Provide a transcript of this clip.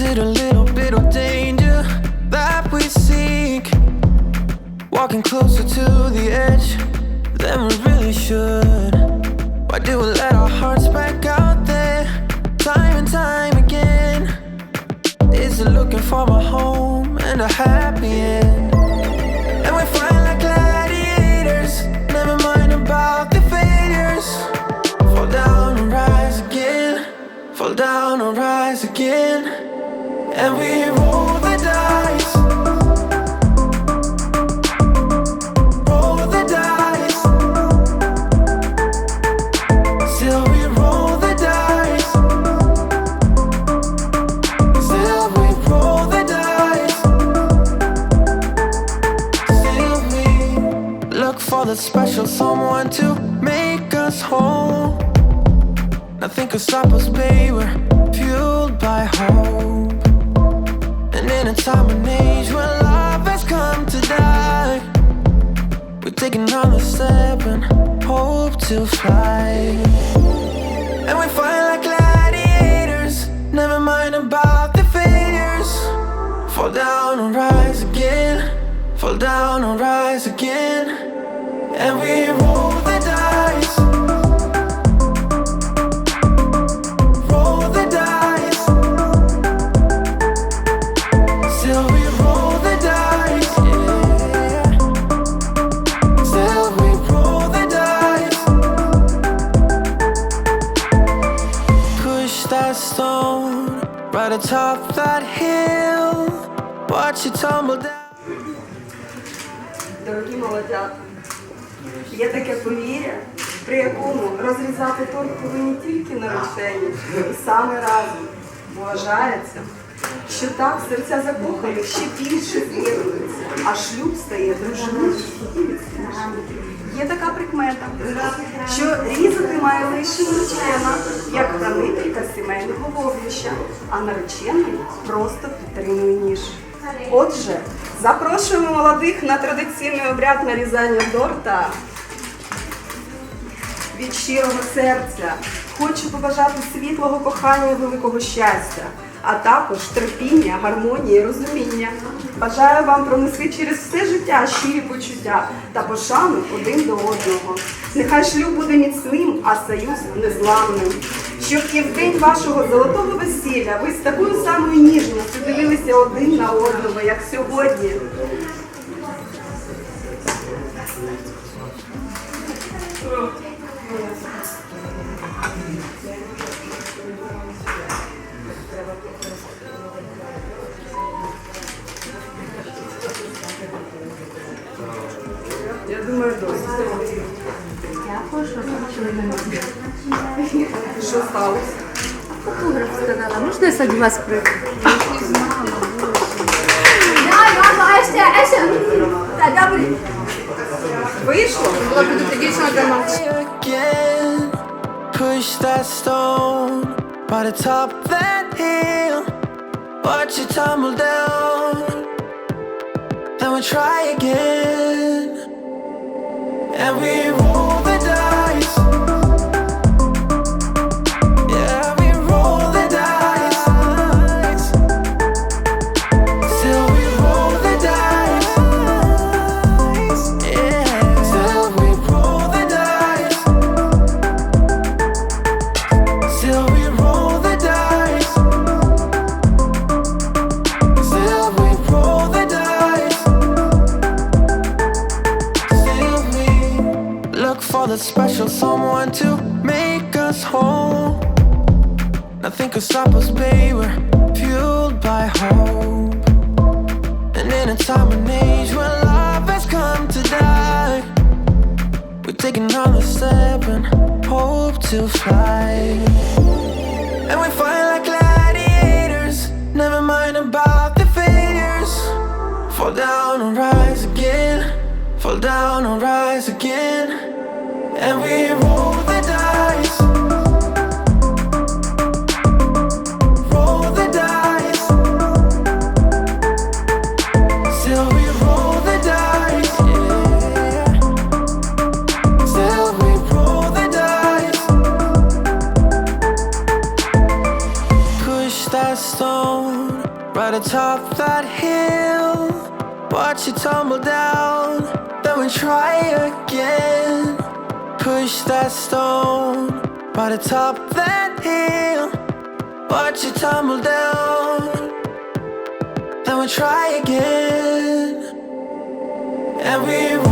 Is it a little bit of danger that we seek? Walking closer to the edge than we really should. Why do we let our hearts back out there time and time again? Is it looking for a home and a happy end? And we fight like gladiators, never mind about the failures. Fall down and rise again, fall down and rise again. Nothing could stop us, babe. We're fueled by hope. In a time and age when love has come to die, we're taking another step and hope to fly. And we fight like gladiators, never mind about the failures. Fall down and rise again, fall down and rise again. And we roll right atop that hill. Watch it tumble down. Дорогі молодята, є таке повір'я, при якому розрізати торт повинні тільки наречені і саме разом. Бо вважається, що так серця закоханих ще більше з'єднуються, а шлюб стає дружиною. Є така прикмета, що різати має лише наречена, як сімейного вогнища, а наречений просто підтримує ніж. Отже, запрошуємо молодих на традиційний обряд нарізання торта. Від щирого серця хочу побажати світлого кохання і великого щастя, а також терпіння, гармонії, розуміння. Бажаю вам пронести через все життя щирі почуття та пошану один до одного. Нехай шлюб буде міцним, а союз незламним. Щоб і в день вашого золотого весілля ви з такою самою ніжністю дивилися один на одного, як сьогодні. що бачили мене. Що сталося? Фотограф сказала, можна я сьогодні вас прийду? Да, мама, Ася, Ася. Та, добре. Вийшло? Була піду дівчина до нас. again. Push that stone right atop that hill. Watch it tumble down. Then we try again. And we For the special someone to make us whole. Nothing could stop us, babe. We're fueled by hope. And in a time and age when love has come to die, we take another step and hope to fly. And we fight like gladiators, never mind about the failures. Fall down and rise again, fall down and rise again. Watch it tumble down. Then we try again. Push that stone by the top that hill, watch it tumble down. Then we try again. And we